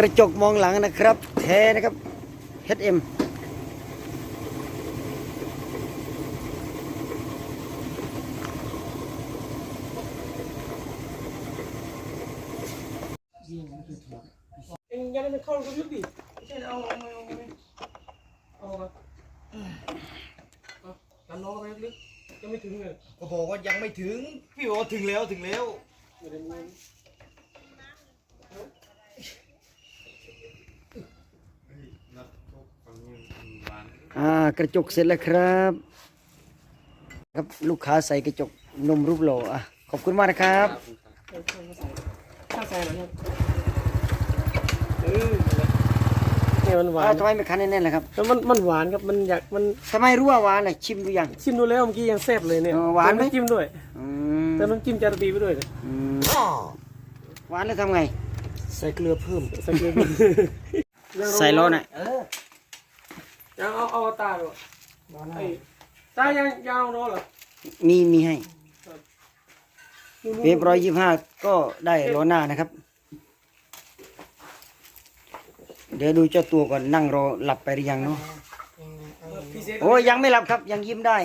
กระจกมองหลังนะครับ แท้นะครับ HM เองยังไม่เข้าก็ยุบดิไม่ใช่เอาเอาเอาเอาเอามาเอาดันน้องเข้าไปลึกยังไม่ถึงเลยก็บอกว่ายังไม่ถึง พี่บอกว่าถึงแล้วถึงแล้ว อยู่ในมืออ่ากระจกเสร็จแล้วครับ ครับลูกค้าใส่กระจกนมรูปโหล่อะขอบคุณมากนะครับข้าวใส่หน่อยครับเออเนี่ยมันหวาอ้าวนทำไมไม่คันแน่นๆล่ะครับแล้วมันมันหวานครับมันอยากมันทำไมรู้ว่าหวานล่ะชิมดูยัง ชิมดูแล้วเมื่อกี้ยังแซ่บเลยเนี่ยเออหวานไหมเติำจิ้มด้วยอืมเติมน้ำจิ้มจาระบีไปด้วยเลยอืมหวานแล้วทำไง ใส่เกลือเพิ่มใส่เกลือใส่ล้อหน่อย ยังเอาเอาตาดูไอ้ตายังยังเอาโรเหรอมีมีให้นู่นๆเวฟร้อยยี่ห้าก็ได้ล้อหน้านะครับ เดี๋ยวดูเจ้าตัวก่อนนั่งรอหลับไปหรือยังเนาะพี่เซฟโอ้ยยังไม่หลับครับยังยิ้มได้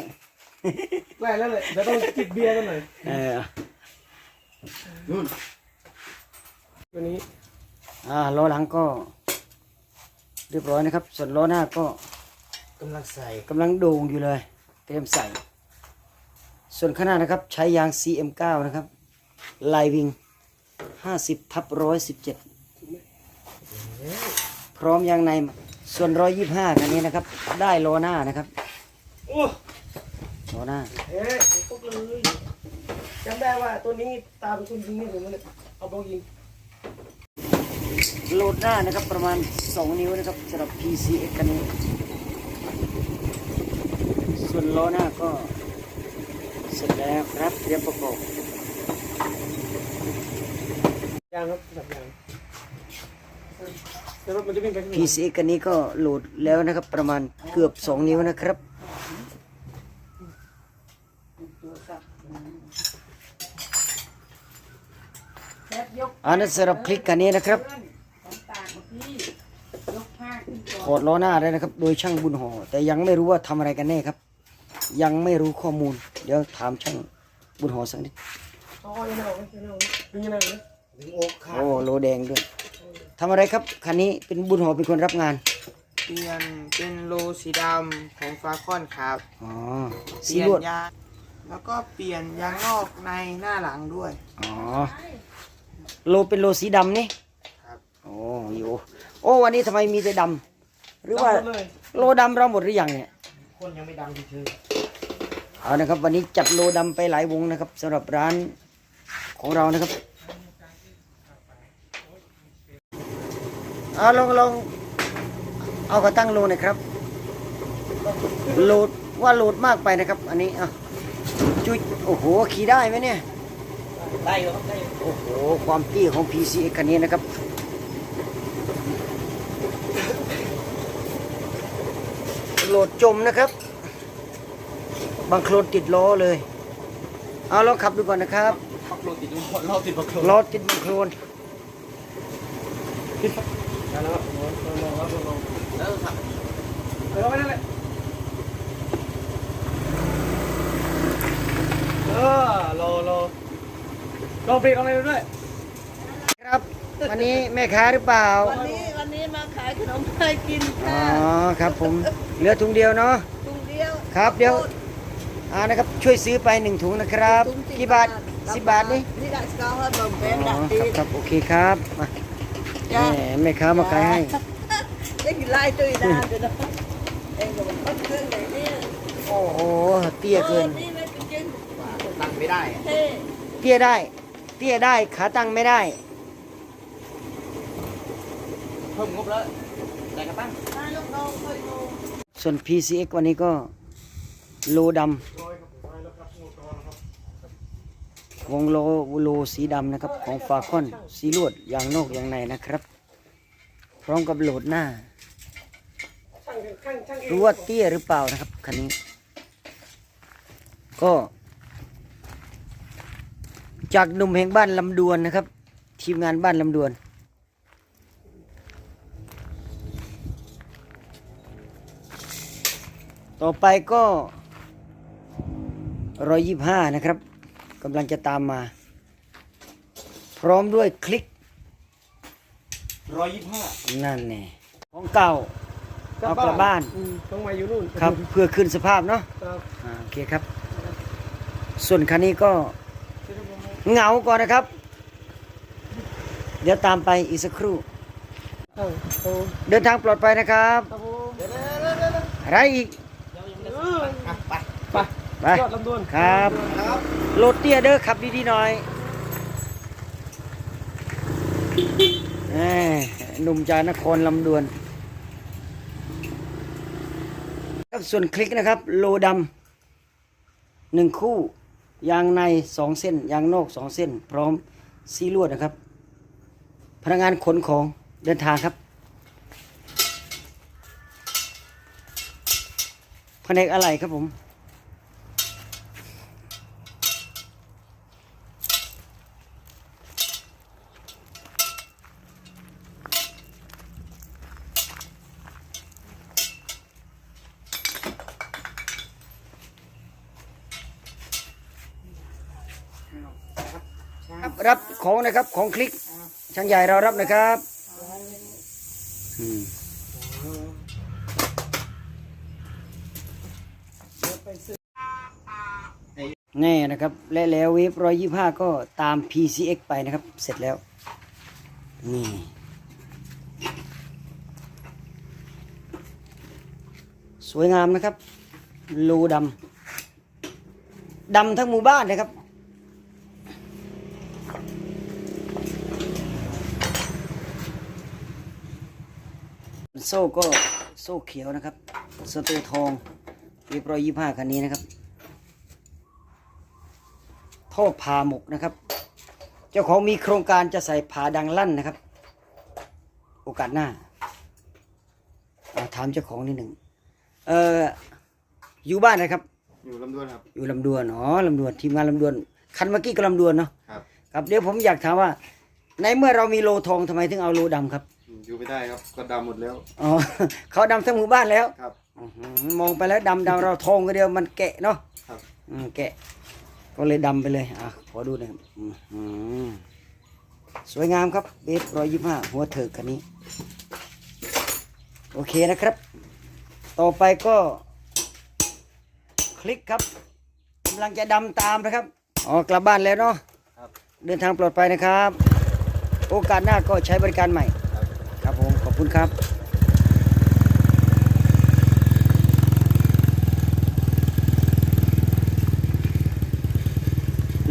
ได้แล้วเลยเดี๋ยวต้องจิบเบียร์กันหน่อยเออวันนี้อ่าล้อหลังก็ เรียบร้อยนะครับ ส่วนล้อหน้าก็ กำลังใส่กำลังโด่งอยู่เลย เตรียมใส่ ส่วนข้างหน้านะครับ ใช้ยาง CM9 นะครับ ลายวิง 50ทับ117 พร้อมยางในส่วน 125คันนี้นะครับ ได้ล้อหน้านะครับโอ้ล้อหน้าเอ๊ะพวกเลยจำได้ว่าตัวนี้ตาเป็นคนยิงนี่ผมเลยเอาบอลยิงโหลดหน้านะครับประมาณ 2 นิ้วนะครับสำหรับ PCX คันนี้ส่ วนล้อหน้าก็เสร็จแล้วครับเตรียมประกอบยางครับแบบยางแล้วรถมันจะวิ่งไปข้างหลัง PCX คันนี้ก็โหลดแล้วนะครับ ประมาณเกือบ 2 นิ้วนะครับอันนั้นสำหรับคลิกคันนี้นะครับถอดล้อหน้าได้นะครับ โดยช่างบุญหอแต่ยังไม่รู้ว่าทำอะไรกันแน่ครับ ยังไม่รู้ข้อมูล เดี๋ยวถามช่างบุญหอสักนิดอ๋อยังไม่ออกยังไม่ออกยังไงเลยถึงอกขาดโอ้โลแดงด้วยทำอะไรครับคันนี้เป็นบุญหอเป็นคนรับงาน เปลี่ยนเป็นโลสีดำของฟาคอนครับอ๋อเปสีลี่ยลนวดยางแล้วก็เปลี่ยนยางนอกในหน้าหลังด้วย อ๋อโลเป็นโลสีดำนี่ครับ โอ้อยู่โอ้วันนี้ทำไมมีแต่ดำหรือว่าดำหมดเลยโลดำเราหมดหรือยังเนี่ย คนยังไม่ดังเฉยเอานะครับ วันนี้จัดโลดำไปหลายวงนะครับสำหรับร้านของเรานะครับเอาลองลองเอากระตั้งโลหน่อยครับโหลดว่าโหลดมากไปนะครับ อันนี้อะจุยโอ้โหขี่ได้ไหมเนี่ยๆได้อยู่ครับได้อยู่โอ้โหความเตี้ยของ PCX คันนี้นะครับ โหลดจมนะครับ บางโคลนติดล้อเลย เอาลองขับดูก่อนนะครับพักโลติดดูเราติดพักโลล้อติดบางโคลนได้แล้วลองลองลองลองแล้วครับเออไม่นั่นแหละเออรอรอลองเบรกลองอะไรด้วย ครับ วันนี้แม่ค้าหรือเปล่าวันนี้วันนี้มา ขายขนมไทยกินอ๋อค่ะครับผมเหลือถุงเดียวเนาะ ถุงเดียวครับเดี๋ยว อ่านะครับช่วยซื้อไปหนึ่งถุงนะครับถุงกี่บาทสิบบาทนี่นี่ได้สกอร์ให้เบิ่มอ๋เป็นอดักคดีรับครับโอเคครับมาจ้าแหมแม่ค้ามาขายให้ได้กินไล่ตุยนานเดี๋ยวนะเองก็มันพักเครื่องไหนเนี่ยโอ้โหเตี้ยเกิน ออนี่ไม่จริงตั้งไม่ได้อะๆเท่เตี้ยได้ เตี้ยได้ขาตั้งไม่ได้ เพิ่มงบแล้ว แต่กระตั้งนายกน้องส่วน PCX วันนี้ก็โลดำวงโลโลสีดำนะครับ ของฟาคอนสีลวดอย่างนอกอย่างในนะครับ พร้อมกับโหลดหน้ารู้ว่าเตี้ยหรือเปล่านะครับคันนี้ ก็ จากหนุ่มแห่งบ้านลำดวนนะครับ ทีมงานบ้านลำดวน ต่อไปก็ร้อยยี่ห้านะครับกำลังจะตามมา พร้อมด้วยคลิกร้อยยี่ห้านั่นแน่ของเก่าเอากลับบ้านอืมต้องมาอยู่นู่นครับ เพื่อคืนสภาพเนาะครับอ่าโอเคครับ ส่วนคันนี้ก็เหงาก่อนนะครับ เดี๋ยวตามไปอีกสักครู่ครับโอ้เดินทางปลอดภัยนะครับครับผมอะไรอีก เออไปไปไปยอดลำดวนครับครับโหลดเตี้ยเด้อขับดีๆหน่อยแหม่หนุ่มจากนครลำดวน ครับส่วนคลิกนะครับ โลดำหนึ่งคู่ ยางในสองเส้น ยางนอกสองเส้น พร้อมซีลวดนะครับ พนักงานขนของเดินทางครับ แผนกอะไรครับผมครับรับของนะครับของคลิก ช่างใหญ่เรารับนะครับ แน่นะครับ และแล้วเวฟร้อยยี่ห้าก็ตาม PCX ไปนะครับ เสร็จแล้ว นี่ สวยงามนะครับโลดำดำทั้งหมู่บ้านนะครับโซ่ก็โซ่เขียวนะครับสเตอร์ทองเรียบร้อยยี่ห้าคันนี้นะครับ ท่อผ่าหมกนะครับ เจ้าของมีโครงการจะใส่ผาดังลั่นนะครับ โอกาสหน้าเอาถามเจ้าของนิดหนึ่งเอ่ออยู่บ้านนะครับ อยู่ลำดวนครับ อยู่ลำดวนอ๋อลำดวนทีมงานลำดวน คันเมื่อกี้ก็ลำดวนเนาะครับครับเดี๋ยวผมอยากถามว่า ในเมื่อเรามีโลทองทำไมถึงเอาโลดำครับ อยู่ไม่ได้ครับก็ดำหมดแล้วอ๋อเขาดำทั้งหมู่บ้านแล้วครับอื้อหือมองไปแล้วดำดำเราทองก็เดียวมันแกะเนาะครับอืมแกะ ก็เลยดำไปเลยอะขอดูหน่อยครับอื้อหือสวยงามครับเบสร้อยยี่ห้าหัวเถิกคันนี้ โอเคนะครับ ต่อไปก็ คลิกครับกำลังจะดำตามนะครับอ๋อกลับบ้านแล้วเนาะครับเดินทางปลอดภัยนะครับ โอกาสหน้าก็ใช้บริการใหม่ ครับครับผม ขอบคุณครับ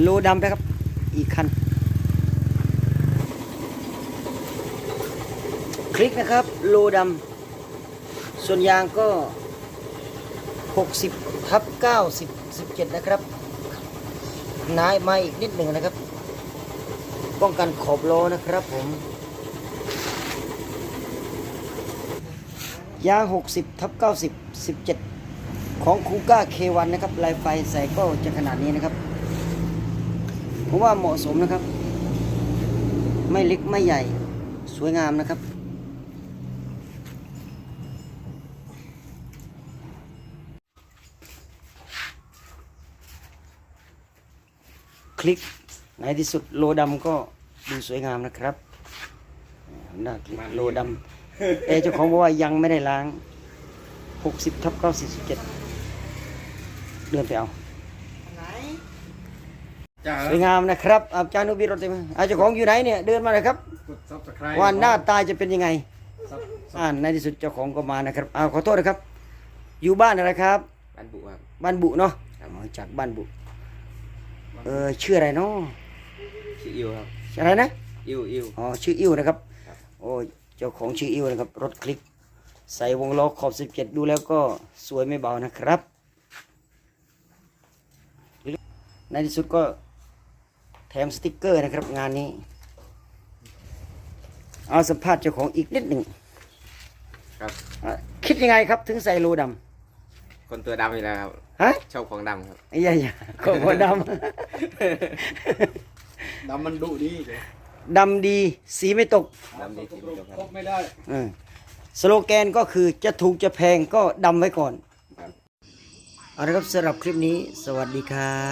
โลดำนะครับ อีกคัน คลิกนะครับ โลดำส่วนยางก็ 60ทับ90 17 นะครับนายมาอีกนิดหนึ่งนะครับ ป้องกันขอบโลนะครับผม ยาง 60ทับ90 17 ของคูก้าเควันนะครับลายไฟใส่ก็จะขนาดนี้นะครับ ผมว่าเหมาะสมนะครับ ไม่เล็กไม่ใหญ่สวยงามนะครับ คลิกในที่สุดโลดำก็ดูสวยงามนะครับหน้าคลิกโลดำเอะเจ้าของบอกว่ายังไม่ได้ล้าง 60ทับ947 เดินไปเอาจ้า สวยงามนะครับอาจารย์นุบิรถเต็มอาเจ้าของอยู่ไหนเนี่ยเดินมาเลยครับกดซับสไครว่าหน้าตาจะเป็นยังไงอ่าในที่สุดเจ้าของก็มานะครับอ้าวขอโทษนะครับ อยู่บ้านอะไรครับ บ้านบุครับบ้านบุเนาะอ๋อจากบ้านบุเออชื่ออะไรเนาะชื่ออิวครับชื่ออะไรนะอิวอิวอ๋อชื่ออิ้วนะครับครับโอ้เจ้าของชื่ออิ้วนะครับ รถคลิก ใส่วงล้อขอบ 17 ดูแล้วก็สวยไม่เบานะครับ ในที่สุดก็ แถมสติกเกอร์นะครับงานนี้ เอาสัมภาษณ์เจ้าของอีกนิดหนึ่งครับ อะคิดยังไงครับถึงใส่โลดคนตัวดำอยู่แล้วครับำฮะชอบของดำครับ ไอ้ยายาก็โคดดำมันดุดีำดำดีสีไม่ตกดำดีจริงๆครับไม่ได้ เออสโลแกนก็คือจะถูกจะแพงก็ดำไว้ก่อน ครับ เอาละครับสำหรับคลิปนี้สวัสดีครับ